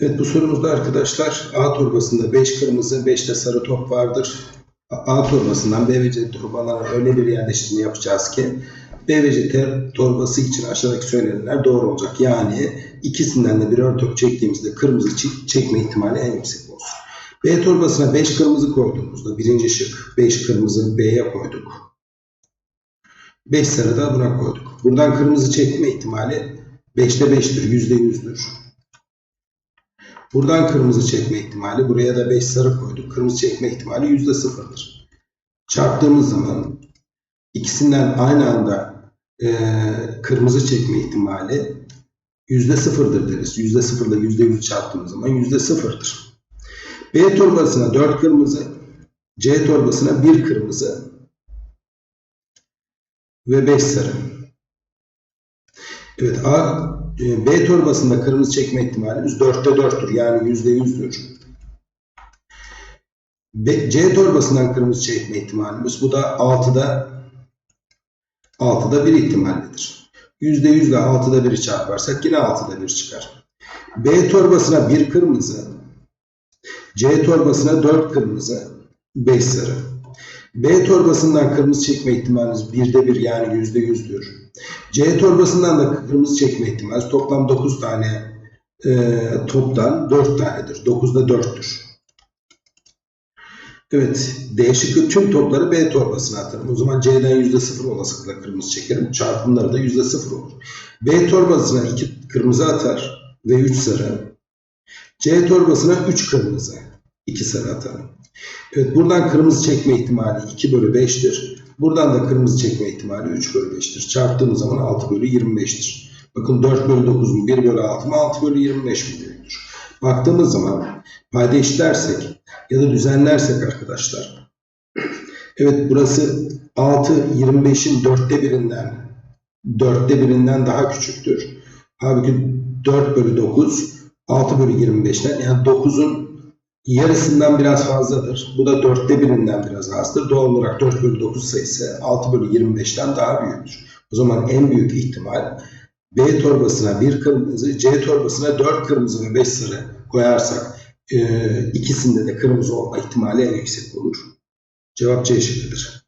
Evet bu sorumuzda arkadaşlar A torbasında 5 kırmızı 5 de sarı top vardır. A torbasından B ve C torbalarına öyle bir yerleştirme yapacağız ki B ve C torbası için aşağıdaki söylenenler doğru olacak. Yani ikisinden de birer top çektiğimizde kırmızı çekme ihtimali en yüksek olsun. B torbasına 5 kırmızı koyduğumuzda birinci şık 5 kırmızı B'ye koyduk. 5 sarı da buna koyduk. Buradan kırmızı çekme ihtimali 5'te 5'tir, %100'dür. Buradan kırmızı çekme ihtimali, buraya da 5 sarı koyduk. Kırmızı çekme ihtimali %0'dır. Çarptığımız zaman ikisinden aynı anda eee, kırmızı çekme ihtimali %0'dır deriz. %0 ile %100'ü çarptığımız zaman %0'dır. B torbasına 4 kırmızı, C torbasına 1 kırmızı ve 5 sarı. Evet A, e, B torbasında kırmızı çekme ihtimalimiz 4'te 4'tür. Yani %100'dür. B- C torbasından kırmızı çekme ihtimalimiz bu da 6'da 6'da 1 ihtimallidir. %100 ile 6'da 1'i çarparsak yine 6'da 1 çıkar. B torbasına 1 kırmızı, C torbasına 4 kırmızı, 5 sarı. B torbasından kırmızı çekme ihtimalimiz 1'de 1 yani %100'dür. C torbasından da kırmızı çekme ihtimali toplam 9 tane e, toptan 4 tanedir. 9'da 4'tür. Evet, D şıkkı tüm topları B torbasına atarım. O zaman C'den %0 olasılıkla kırmızı çekerim. Çarpımları da %0 olur. B torbasına 2 kırmızı atar ve 3 sarı. C torbasına 3 kırmızı, 2 sarı atarım. Evet, buradan kırmızı çekme ihtimali 2 bölü 5'tir. Buradan da kırmızı çekme ihtimali 3 bölü 5'tir. Çarptığımız zaman 6 bölü 25'tir. Bakın 4 bölü 9 mu 1 bölü 6 mı 6 bölü 25 mi büyüktür. Baktığımız zaman payda eşitlersek ya da düzenlersek arkadaşlar. Evet burası 6 25'in 4'te birinden 4'te birinden daha küçüktür. Halbuki 4 bölü 9 6 bölü 25'ten yani 9'un yarısından biraz fazladır. Bu da dörtte birinden biraz azdır. Doğal olarak 4 bölü 9 sayısı 6 bölü 25'ten daha büyüktür. O zaman en büyük ihtimal B torbasına bir kırmızı, C torbasına 4 kırmızı ve 5 sarı koyarsak e, ikisinde de kırmızı olma ihtimali en yüksek olur. Cevap C şıkkıdır.